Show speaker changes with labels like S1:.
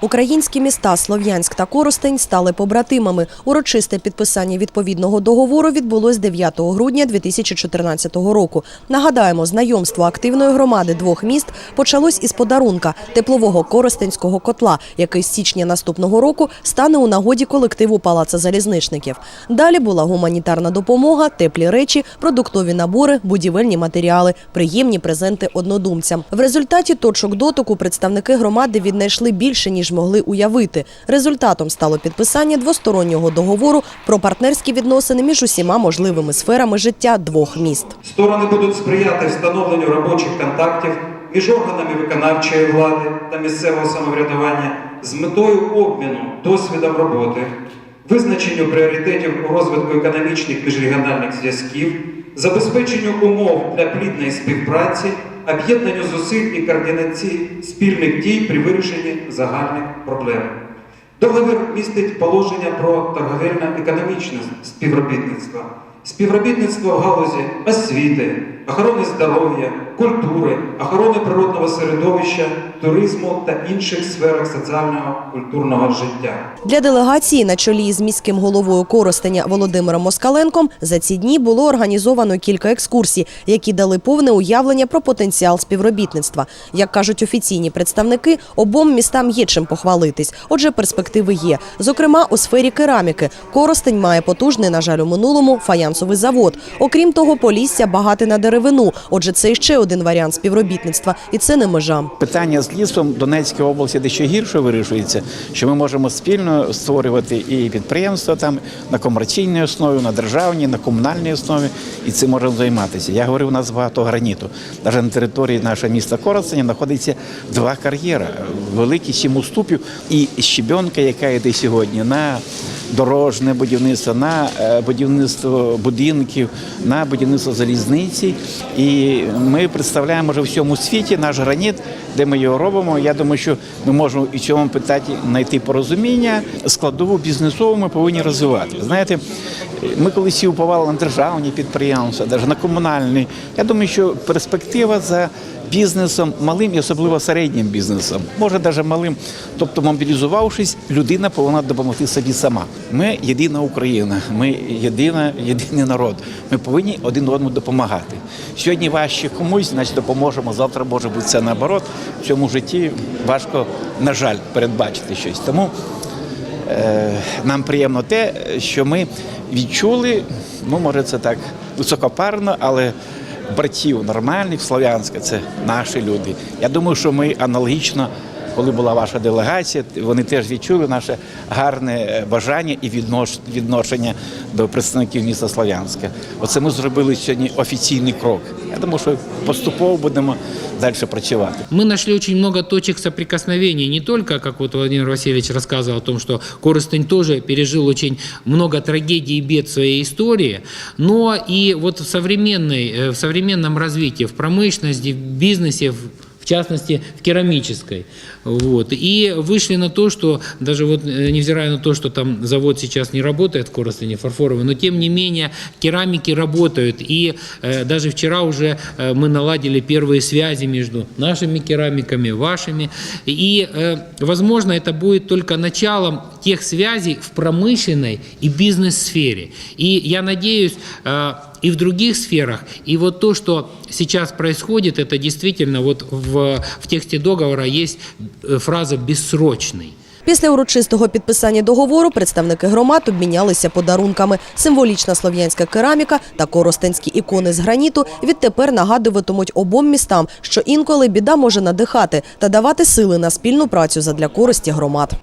S1: Українські міста Слов'янськ та Коростень стали побратимами. Урочисте підписання відповідного договору відбулось 9 грудня 2014 року. Нагадаємо, знайомство активної громади двох міст почалось із подарунка теплового коростенського котла, який з січня наступного року стане у нагоді колективу Палаца залізничників. Далі була гуманітарна допомога, теплі речі, продуктові набори, будівельні матеріали, приємні презенти однодумцям. В результаті точок дотику представники громади віднайшли більше ніж могли уявити. Результатом стало підписання двостороннього договору про партнерські відносини між усіма можливими сферами життя двох міст.
S2: Сторони будуть сприяти встановленню робочих контактів між органами виконавчої влади та місцевого самоврядування з метою обміну досвідом роботи, визначенню пріоритетів у розвитку економічних міжрегіональних зв'язків, забезпеченню умов для плідної співпраці, об'єднанню зусиль і координації спільних дій при вирішенні загальних проблем. Договір містить положення про торговельно-економічне співробітництво, співробітництво в галузі освіти, охорони здоров'я, культури, охорони природного середовища, туризму та інших сферах соціального культурного життя.
S1: Для делегації на чолі з міським головою Коростеня Володимиром Москаленком за ці дні було організовано кілька екскурсій, які дали повне уявлення про потенціал співробітництва. Як кажуть офіційні представники, обом містам є чим похвалитись. Отже, перспективи є. Зокрема, у сфері кераміки Коростень має потужний, на жаль, у минулому фаянсовий завод. Окрім того, Полісся багате на деревину. Отже, це ще один варіант співробітництва, і це не межа.
S3: Питання з лісом в Донецькій області дещо гірше вирішується, що ми можемо спільно створювати і підприємства там на комерційній основі, на державній, на комунальній основі, і цим можемо займатися. Я говорив, у нас багато граніту. Навіть на території нашого міста Коростеня знаходиться два кар'єра, великі сім уступів і щебенка, яка йде сьогодні на дорожне будівництво, на е, будівництво будинків, на будівництво залізниці. І ми представляємо вже в всьому світі наш граніт, де ми його робимо. Я думаю, що ми можемо і в цьому питанні знайти порозуміння. Складову бізнесову ми повинні розвивати. Знаєте, ми колись всі уповали на державні підприємства, навіть на комунальні. Я думаю, що перспектива за бізнесом, малим і особливо середнім бізнесом, може навіть малим. Тобто, мобілізувавшись, людина повинна допомогти собі сама. Ми єдина Україна, ми єдина, єдиний народ. Ми повинні один одному допомагати. Сьогодні важче комусь, значить допоможемо. Завтра може бути це наоборот. В цьому житті важко, на жаль, передбачити щось. Тому нам приємно те, що ми відчули, ну може це так високопарно, але братів нормальних Слов'янська це наші люди. Я думаю, що ми аналогічно, коли була ваша делегація, вони теж відчули наше гарне е, бажання і віднош- відношення до представників міста Слов'янська. Оце ми зробили сьогодні офіційний крок. Я думаю, що поступово будемо далі працювати.
S4: Мы нашли очень много точек соприкосновений, не только, как вот Владимир Васильевич рассказывал о том, что Коростень тоже пережил очень много трагедий и бед в своей истории, но и вот в, современной, э, в современном развитии, в промышленности, в бизнесе, в в частности, в керамической. Вот. И вышли на то, что даже вот, э, невзирая на то, что там завод сейчас не работает в Коростене фарфоровый, но тем не менее керамики работают. И э, даже вчера уже э, мы наладили первые связи между нашими керамиками, вашими. И, э, возможно, это будет только началом тех связей в промышленной и бизнес-сфере. И я надеюсь, э, и в других сферах. И вот то, что сейчас происходит, это действительно вот в, в тексте договора есть э, фраза «бессрочный».
S1: Після урочистого підписання договору представники громад обмінялися подарунками. Символічна слов'янська кераміка та коростенські ікони з граніту відтепер нагадуватимуть обом містам, що інколи біда може надихати та давати сили на спільну працю задля користі громад.